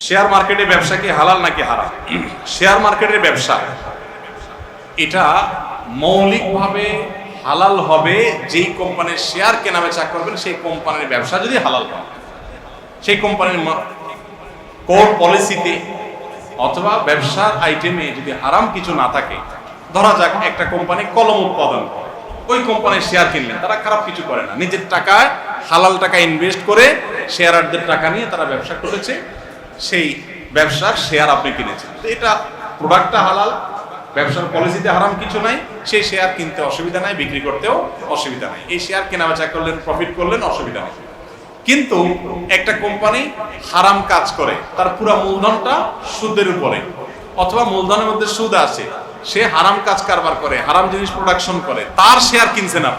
Share মার্কেটের ব্যবসা কি হালাল নাকি হারাম? শেয়ার মার্কেটের ব্যবসা, এটা মৌলিকভাবে হালাল হবে যেই কোম্পানির শেয়ার কেনা বেচা করবেন, সেই কোম্পানির ব্যবসা যদি হালাল হয়। সেই কোম্পানির কোর পলিসিতে অথবা ব্যবসার আইটেমে যদি হারাম কিছু না থাকে, ধরা যাক একটা কোম্পানি কলম উৎপাদন করে, ওই কোম্পানির শেয়ার কিনলেন, তারা খারাপ কিছু করে না। নিজের টাকায়, হালাল টাকা ইনভেস্ট করে শেয়ারারদের টাকা নিয়ে তারা ব্যবসা করেছে। সেই ব্যবসার শেয়ার আপনি কিনেছেন। তো এটা প্রোডাক্টটা হালাল, ব্যবসার পলিসিতে হারাম কিছু নাই, সেই শেয়ার কিনতে অসুবিধা নাই, বিক্রি করতেও অসুবিধা নাই। এই শেয়ার কেনা বেচা করলেন প্রফিট করলেন, অসুবিধা নেই। কিন্তু একটা কোম্পানি হারাম কাজ করে, তার পুরো মূলধনটা সুদের উপরে, অথবা মূলধনের মধ্যে সুদ আছে, সে হারাম কাজ কারবার করে, হারাম জিনিস প্রোডাকশন করে, তার শেয়ার কিনছে না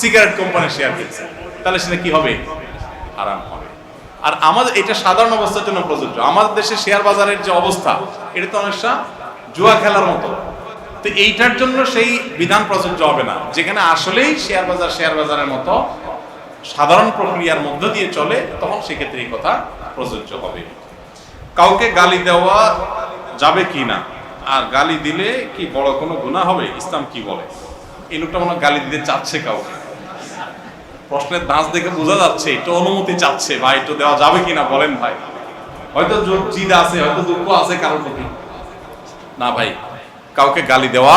সিগারেট কোম্পানির শেয়ার কিনছে তাহলে সেটা কি হবে? হারাম আর আমাদের এটা সাধারণ অবস্থার জন্য প্রযোজ্য। আমাদের দেশে শেয়ার বাজারের যে অবস্থা, এটা তো অনেকটা জুয়া খেলার মতো। তো এইটার জন্য সেই বিধান প্রযোজ্য হবে না। যেখানে আসলেই শেয়ার বাজার শেয়ার বাজারের মতো সাধারণ প্রক্রিয়ার মধ্য দিয়ে চলে, তখন সেক্ষেত্রে এই কথা প্রযোজ্য হবে। কাউকে গালি দেওয়া যাবে কি না? আর গালি দিলে কি বড় কোনো গুণা হবে? ইসলাম কি বলে? এই লোকটা মনে গালি দিতে চাচ্ছে কাউকে। প্রশ্নের দাঁত দেখে বোঝা যাচ্ছে, একটু অনুমতি চাচ্ছে, ভাই, একটু দেওয়া যাবে কিনা বলেন ভাই। হয়তো জিদ আছে, হয়তো দুঃখ আছে কারোর প্রতি। না ভাই, কাউকে গালি দেওয়া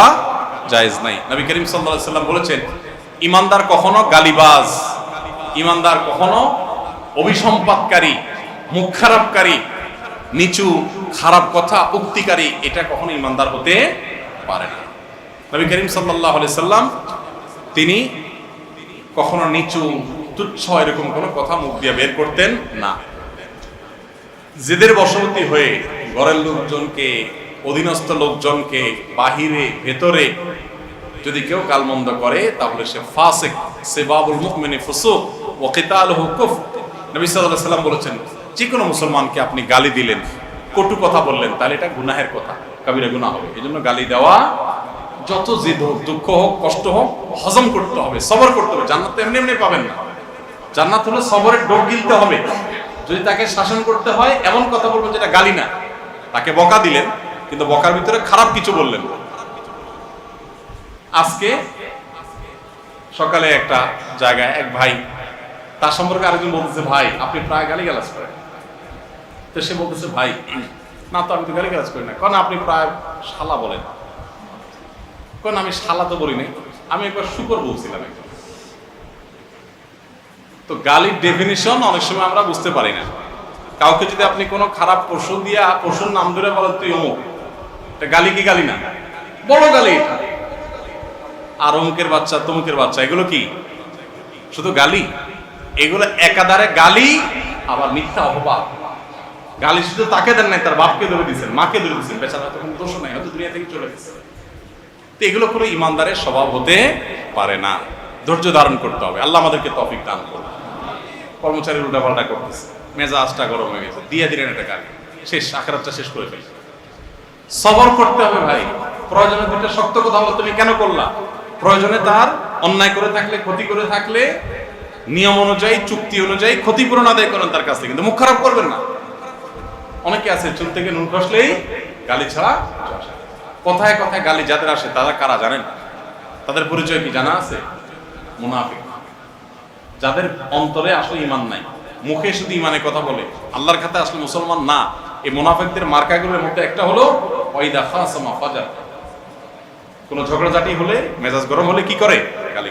জায়েজ নাই। নবী করিম সাল্লাম বলেছেন, ইমানদার কখনো গালিবাজ, ইমানদার কখনো অভিসম্পাদকারী মুখ খারাপকারী, নিচু খারাপ কথা উক্তিকারী, এটা কখনো ইমানদার হতে পারে না। নবী করিম আলাইহি সাল্লাম তিনি কখনো নিচু, তুচ্ছ এরকম কোনো কথা মুখ দিয়ে বের করতেন না। জেদের বশবর্তী হয়ে ঘরের লোকজনকে, অধীনস্থ লোকজনকে বাহিরে, ভেতরে যদি কেউ গালমন্দ করে, তাহলে সে ফাসিক সে বাবুল মুকমিনী ফুসুক ও কিতালহু কুফ নবী আলাইহি সাল্লাম বলেছেন যে কোনো মুসলমানকে আপনি গালি দিলেন, কটু কথা বললেন, তাহলে এটা গুনাহের কথা, কাবিরা গুনাহ হবে। এই জন্য গালি দেওয়া যত জিদ হোক, দুঃখ হোক, কষ্ট হোক, হজম করতে হবে, সবর করতে হবে। জান্নাত এমনি এমনি পাবেন না। জান্নাত হলো সবরের ডোক গিলতে হবে। যদি তাকে শাসন করতে হয়, এমন কথা বলবেন যেটা গালি না। তাকে বকা দিলেন, কিন্তু বকার ভিতরে খারাপ কিছু বললেন আজকে সকালে একটা জায়গায় এক ভাই, তার সম্পর্কে আরেকজন বলতেছে, ভাই, আপনি প্রায় গালি গালাজ করেন। তো সে বলতেছে, ভাই, না তো আমি তো গালি গালাজ করি না। কারণ আপনি প্রায় শালা বলেন। কারণ আমি শালা তো বলি নাই, আমি একবার শুকর বলছিলাম একজন। তো গালির ডেফিনিশন অনেক সময় আমরা বুঝতে পারি না। কাউকে যদি আপনি কোনো খারাপ পশু দিয়া পশুর নাম ধরে বলেন, তুই অমুক। গালি কি গালি না? বড় গালি আর অমুকের বাচ্চা, তমুকের বাচ্চা, এগুলো কি? শুধু গালি? এগুলো একাধারে গালি, আবার মিথ্যা অপবাদ। গালি শুধু তাকে দেন নাই, তার বাপকে ধরে দিচ্ছেন মাকে ধরে দিচ্ছেন বেচারা কোনো দোষ নাই, হয়তো দুনিয়া থেকে চলে গেছে। তো এগুলো কোনো ইমানদারের স্বভাব হতে পারে না। ধৈর্য ধারণ করতে হবে। আল্লাহ আমাদেরকে তফিক দান করবে কর্মচারী উল্টাপাল্টা করতেছে। মেজাজটা গরম হয়ে গেছে। দিয়ে দিলেন এটা গালি শেষ, আখরাতটা শেষ করে ফেলছে সবর করতে হবে ভাই। প্রয়োজনে দুইটা শক্ত কথা বলো। তুমি কেন করলা? প্রয়োজনে তার অন্যায় করে থাকলে, ক্ষতি করে থাকলে, নিয়ম অনুযায়ী, চুক্তি অনুযায়ী ক্ষতিপূরণ আদায় করেন তার কাছ থেকে। কিন্তু মুখ খারাপ করবেন না। অনেকে আছে, চুল থেকে নুন খসলেই গালি ছাড়া। কথায় কথায় গালি যাদের আসে, তারা কারা জানেন? তাদের পরিচয় কি জানা আছে? মুনাফিক। যাদের অন্তরে আসলে ইমান নাই, মুখে শুধু ইমানে কথা বলে, আল্লাহর খাতে আসলে মুসলমান না, এই মুনাফিকদের মার্কাগুলোর মধ্যে একটা হলো, ওয়াইদা খাসমা ফাজার। কোন ঝগড়াঝাটি হলে, মেজাজ গরম হলে কি করে? গালি।